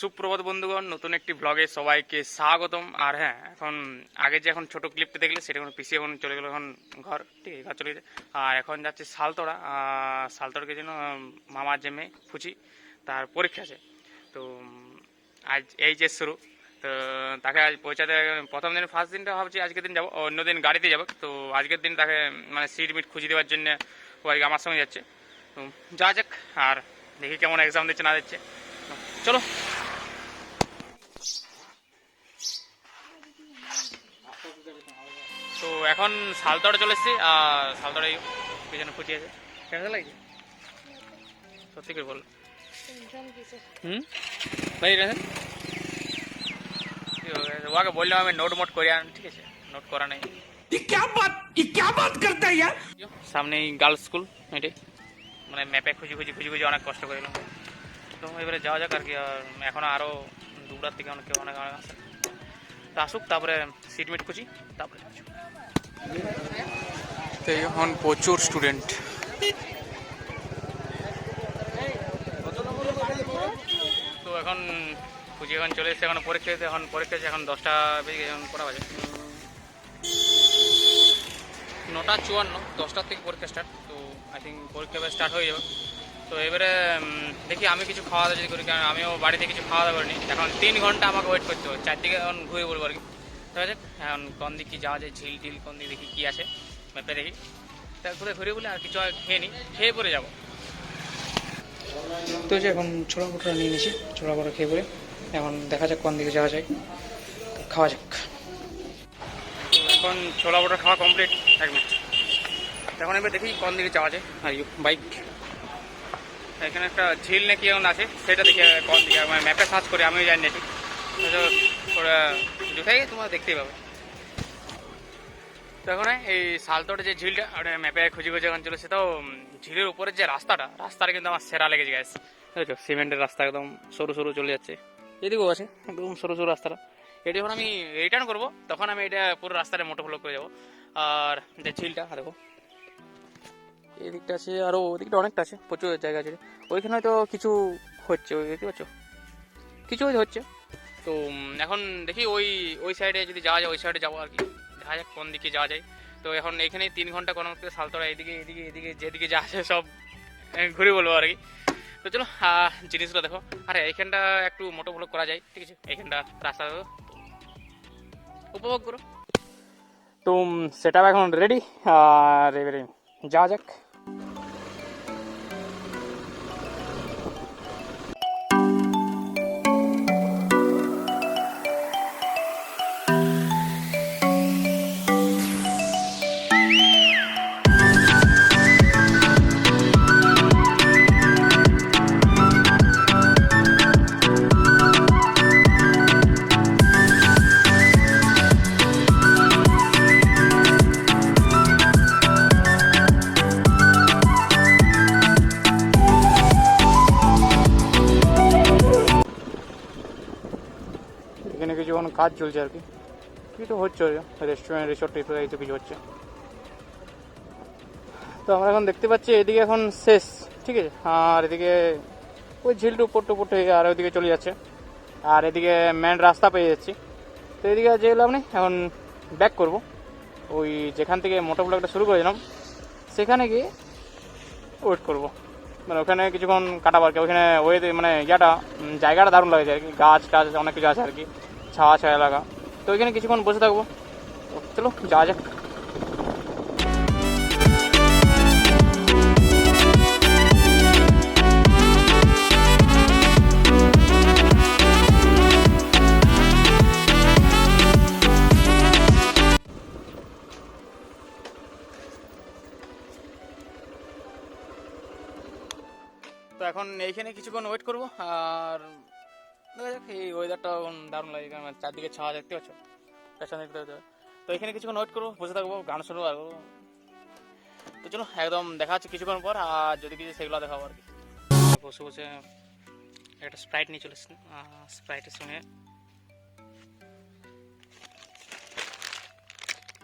সুপ্রভাত বন্ধুগণ, নতুন একটি ব্লগে সবাইকে স্বাগতম। আর হ্যাঁ এখন আগে যে এখন ছোট ক্লিপটা দেখলে, সেটা এখন পিছিয়ে এখন চলে গেলো এখন ঘর। ঠিক আছে ঘর চলে গেছে। আর এখন যাচ্ছে শালতোড়া আর শালতোড়াকে যেন মামার যে মেয়ে, ফুচি, তার পরীক্ষা আছে। তো, আজ এই যে শুরু। তো, তাকে আজ পৌঁছাতে, প্রথম দিন ফার্স্ট দিনটা ভাবছি আজকের দিন যাব, অন্য দিন গাড়িতে যাব। তো, আজকের দিন তাকে মানে সিট মিট খুঁজে দেওয়ার জন্য ও আজকে আমার সঙ্গে যাচ্ছে। যা যাক আর দেখি কেমন এক্সাম দিচ্ছে না দিচ্ছে তো চলো তো এখন শালতড়া চলে এসেছি আর শালতড়াই পেছনে ফুটি আছে কেমন লাগছে সত্যি করে বল হুম ভাই রাখেন ওকে বললাম আমি নোট মোট করে আন ঠিক আছে নোট করা নেই ये क्या बात ये क्या बात करता है यार সামনেই গার্লস স্কুল এটি মানে ম্যাপে খুঁজি খুঁজি খুঁজি খুঁজি অনেক কষ্ট করে এলাম তো এবারে যাওয়া যাক আর কি আর এখন আরও দুপুরার থেকে অনেক অনেক অনেক আসে তো আসুক তারপরে সিট মিট খুঁজি তারপরে। তো এখন প্রচুর স্টুডেন্ট তো এখন খুঁজি এখন চলে এসেছে এখন পরীক্ষা এখন পরীক্ষা এখন দশটা বেজে গেছে এখন কটা বাজে? নটা চুয়ান্ন দশটার থেকে পরীক্ষা স্টার্ট আই থিঙ্ক পরীক্ষা এবার স্টার্ট হয়ে যাবে। তো এবারে দেখি আমি কিছু খাওয়া দাওয়া যদি করি কারণ আমিও বাড়িতে কিছু খাওয়া দাওয়া করিনি। এখন তিন ঘণ্টা আমাকে ওয়েট করতে হবে। চারদিকে এখন ঘুরে বলব আর কি। ঠিক আছে? এখন কোন দিক কি যাওয়া যায় ঝিল টিল কোন দিক দেখি কী আছে ম্যাপে দেখি। তা ঘুরে ঘুরে বলে আর কিছু খেয়ে নিই খেয়ে পরে যাব। তো যে এখন ছোলা বটরা নিয়ে নিয়েছি ছোলা বড়া খেয়ে পরে এখন দেখা যাক কোন দিকে যাওয়া যায়। খাওয়া যাক। এখন ছোলা বটা খাওয়া কমপ্লিট এক মিনিট এখন এবার দেখি কোন দিকে যাওয়া যায়। আর বাইক। এখানে একটা ঝিল নাকি এখন আছে, সেটা দেখে কোন দিকে। মানে ম্যাপে সার্চ করে, আমিও জানি না। ঠিক তো ওরা কোথায় তোমরা দেখতেই পাবে। তো এখন এই শালতোড়ে যে ঝিলটা ওটা ম্যাপে খুঁজে খুঁজে এখন চলে, সেটাও ঝিলের উপরে যে রাস্তাটা রাস্তাটা কিন্তু আমার সেরা লেগেছে গ্যাস বুঝেছ সিমেন্টের রাস্তা একদম সরু সরু চলে যাচ্ছে। এদিকেও আছে, একদম সরু সরু রাস্তাটা। এটা যখন আমি রিটার্ন করব, তখন আমি এটা পুরো রাস্তাটা মোটো ফলো করে যাব আর যে ঝিলটা দেখো এই দিকটা আছে আরও ওদিকটা অনেকটা আছে, প্রচুর জায়গা আছে। ওইখানে হয়তো কিছু হচ্ছে, ওই দেখতে পাচ্ছ? কিছু হয়তো হচ্ছে। তো এখন দেখি ওই ওই সাইডে যদি যাওয়া যায়, ওই সাইডে যাব আর কি। দেখা যাক কোন দিকে যাওয়া যায়। তো এখন এখানে তিন ঘণ্টা কোনো মতো সালতোড়া, এদিকে এদিকে এদিকে, যেদিকে যা আছে সব ঘুরে বলব আর কি। তো চলো জিনিসগুলো দেখো। আরে, এইখানটা একটু মোটো ভ্লগ করা যায়, ঠিক আছে? এইখানটা রাস্তা। উপভোগ করো। তো সেটা এখন রেডি আর এবারে যাওয়া যাক। কাজ চলছে আর কি। কিছু হচ্ছে রেস্টুরেন্ট রিসোর্ট এই তো কিছু হচ্ছে। তো আমরা এখন দেখতে পাচ্ছি এদিকে এখন শেষ, ঠিক আছে? আর এদিকে ওই ঝিলটা উপর টুপুর থেকে আর ওইদিকে চলে যাচ্ছে। আর এদিকে মেন রাস্তা পেয়ে যাচ্ছি। তো এদিকে যে লাভ নেই, এখন ব্যাক করব। ওই যেখান থেকে মোটর ব্লকটা শুরু করেছিলাম, সেখানে গিয়ে ওয়েট করব। মানে ওখানে কিছুক্ষণ কাটাবো আর কি। ওখানে ওই মানে ইয়াটা জায়গাটা দারুণ লাগছে আর কি। গাছ টাছ অনেক কিছু আছে আর কি। ছাওয়া ছায়া লাগা তো ওইখানে কিছুক্ষণ বসে থাকব তো চলো যাওয়া যাক তো এখন এইখানে কিছুক্ষণ ওয়েট করব, আর দেখা যাক এই ওয়েদারটা দারুণ লাগে, কারণ চারদিকে ছাওয়া, দেখতে পাচ্ছ? পেছনে দেখতে পাচ্ছ। তো এখানে কিছুক্ষণ ওয়েট করব, বসে থাকব, গান শুনব, আর তো চলো, একদম দেখা হচ্ছে কিছুক্ষণ পর, আর যদি কিছু সেগুলো দেখাবো আর কি। বসে বসে একটা স্প্রাইট নিয়ে চলে স্প্রাইটের সঙ্গে।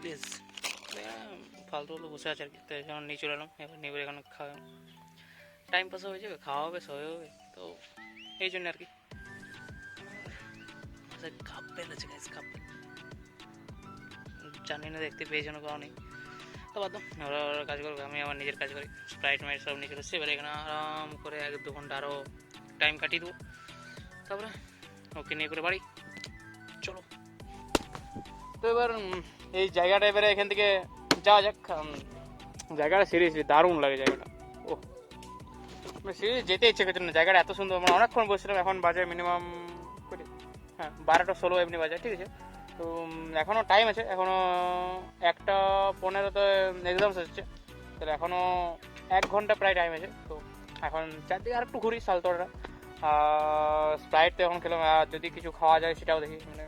প্লিজ ফালতু ফালতু বসে আছে আর কি। তো এখন নিয়ে চলে এলাম, এবার নিয়ে এখন খাওয়া টাইম পাসও হয়ে যাবে, খাওয়া হবে, সবাই হবে, তো এই জন্য আর কি। কাপ পেন আছে গাইস কাপ জানি না, দেখতে পেয়েছেন কারণে তো বাদ ওরা ওরা কাজ করবে আমি আমার নিজের কাজ করি। স্প্রাইট মাইট সব নিয়ে এসেছি এবার এখানে আরাম করে এক দু ঘণ্টা আরও টাইম কাটিয়ে দেবো। তারপরে ওকে নিয়ে করে বাড়ি। চলো। তো এবার এই জায়গাটা এবারে এখান থেকে যাওয়া যাক। জায়গাটা সিরিয়াসলি দারুণ লাগে জায়গাটা। ও মানে সিরিয়াসলি যেতে ইচ্ছে করছে না। জায়গাটা এত সুন্দর মানে অনেকক্ষণ বসছিলাম, এখন বাজে মিনিমাম হ্যাঁ বারোটা ষোলো এমনি বাজে, ঠিক আছে? তো এখনও টাইম আছে এখনও একটা পনেরোতে এক্সামস হচ্ছে তাহলে এখনও এক ঘণ্টা প্রায় টাইম আছে, তো এখন চারদিকে আর একটু ঘুরি সালতোড়া স্প্রাইট তো এখন খেলাম, আর যদি কিছু খাওয়া যায় সেটাও দেখি মানে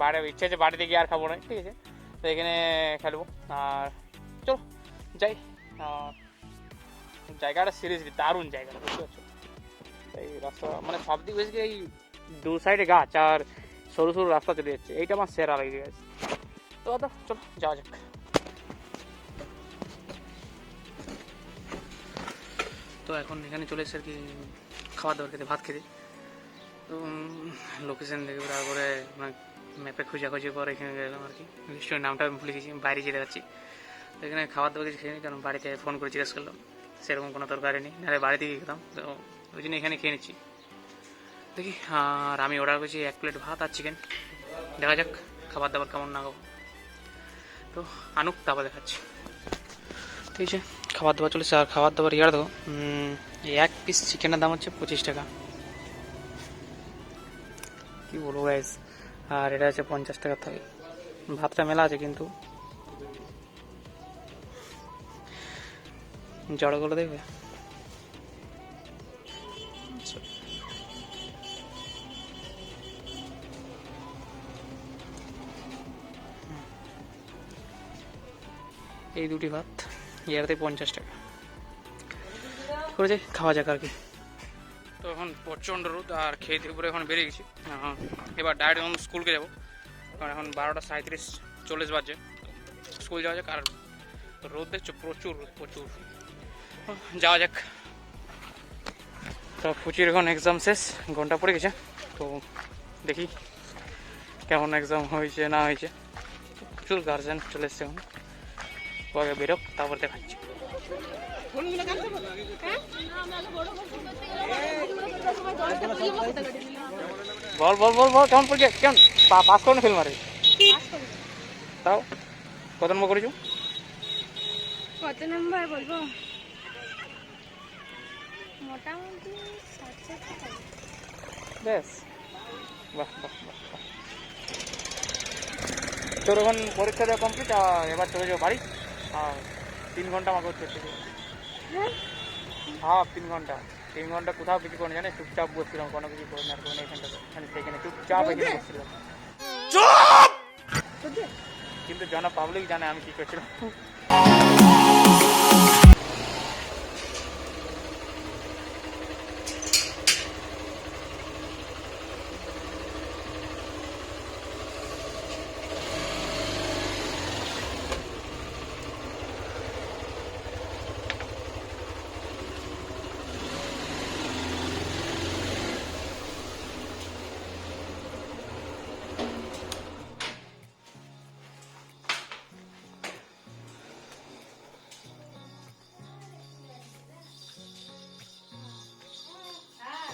বাইরে ইচ্ছে আছে বাড়িতে গিয়ে আর খাব না, ঠিক আছে? তো এখানে খেলব, আর চলো, যাই। জায়গাটা সিরিয়াসলি দারুণ জায়গাটা বুঝতে পারছ? এই রাস্তা মানে সব দিক বেশি এই দু সাইডে গাছ আর সরু সরু রাস্তা চলে যাচ্ছে। এইটা আমার সেরা লেগে গেছে তো দাদা, চলো, যাওয়া যাক। তো এখন এখানে চলে এসে আর কি খাওয়া দাওয়ার খেতে, ভাত খেতে। তো লোকেশন দেখে তারপরে ম্যাপে খোঁজাখুঁজি পর এখানে গেলাম আর কি। রেস্টুরেন্ট নামটা আমি ভুলে গেছি, বাইরে যেতে যাচ্ছি তো এখানে খাবার দাবার কিছু খেয়ে কারণ বাড়িতে ফোন করে জিজ্ঞেস করলাম। সেরকম কোনো তরকারি নেই, নাহলে বাড়িতে গিয়ে খেতাম। তো, ওই জন্য এখানে খেয়ে নিচ্ছি। দেখি, আর আমি অর্ডার করেছি এক প্লেট ভাত আর চিকেন দেখা যাক, খাবার দাবার কেমন না তো আনুক, তারপর দেখাচ্ছি। ঠিক আছে খাবার দাবার চলেছে, আর খাবার দাবার ইয়ার দেখো এক পিস চিকেনের দাম হচ্ছে পঁচিশ টাকা। কি বলব গাইস আর এটা হচ্ছে পঞ্চাশ টাকার থাকি ভাতটা মেলা আছে কিন্তু। জড়গুলো দেখবে? এই দুটি ভাত ইয়ারতে পঞ্চাশ টাকা। করে যাই খাওয়া যাক আর কি। তো এখন প্রচণ্ড রোদ আর খেয়ে উপরে এখন বেরিয়ে গেছি। এবার ডাইরেক্ট এখন স্কুলকে যাব। কারণ এখন বারোটা সাঁত্রিশ চল্লিশ বাজছে স্কুল যাওয়া যাক আর রোদ দেখছ, প্রচুর রোদ, প্রচুর। যাওয়া যাক। তো ফুচির এখন এক্সাম শেষ, ঘণ্টা পড়ে গেছে। তো দেখি কেমন এক্সাম হয়েছে, না হয়েছে। প্রচুর গার্জেন চলে এসছে এখন। ও আগে বেরোক তারপর দেখাচ্ছি। বল বল বল বল কেমন পড়ছে কেমন? পাস করো না ফেল মারে? তাও কত নম্বর করেছ? কত নম্বর বলব? মোটামুটি। ব্যাস। বাহ বাহ বাহ। তোর এখন পরীক্ষা দেওয়া কমপ্লিট আর এবার চলে যাও বাড়ি? আর তিন ঘণ্টা আমাকে হচ্ছে হ্যাঁ? হ্যাঁ তিন ঘণ্টা। তিন ঘণ্টা কোথাও কিছু করে জানে চুপচাপ বসছিলাম কোনো কিছু করে না কোনো এখানটাতে মানে সেখানে চুপচাপ এখানে বসছিলাম। কিন্তু জন পাবলিক জানে আমি কি করছিলাম।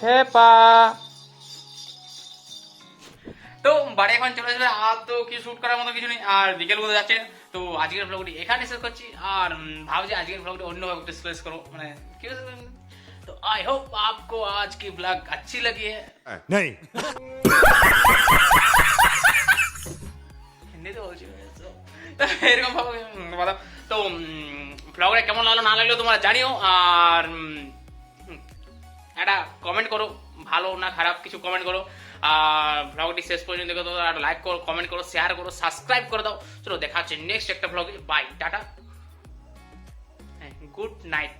হেপা তো বাড়ি এখন চলে আসবে আর তো কি শুট করার মতো কিছু নেই আর বিকেল মতো যাচ্ছে তো আজকের ব্লগটি এখানে শেষ করছি আর উম, ভাবছি আজকের ব্লগটি অন্যভাবে ডিসপ্লেস করবো মানে কি হয়েছে তো आई होप आपको आज की ब्लॉग अच्छी लगी है नहीं হিন্দিতে বলছি তো এরকম ভাবে উম, বলো তো ব্লগটা কেমন লাগলো না লাগলো তোমরা জানিও আর উম, হুম, একটা কমেন্ট করো, ভালো না খারাপ কিছু কমেন্ট করো। আর ব্লগটি শেষ পর্যন্ত দেখো তো, আর লাইক করো কমেন্ট করো শেয়ার করো সাবস্ক্রাইব করে দাও। চলো, দেখা হচ্ছে নেক্সট একটা ব্লগে বাই টাটা। Good night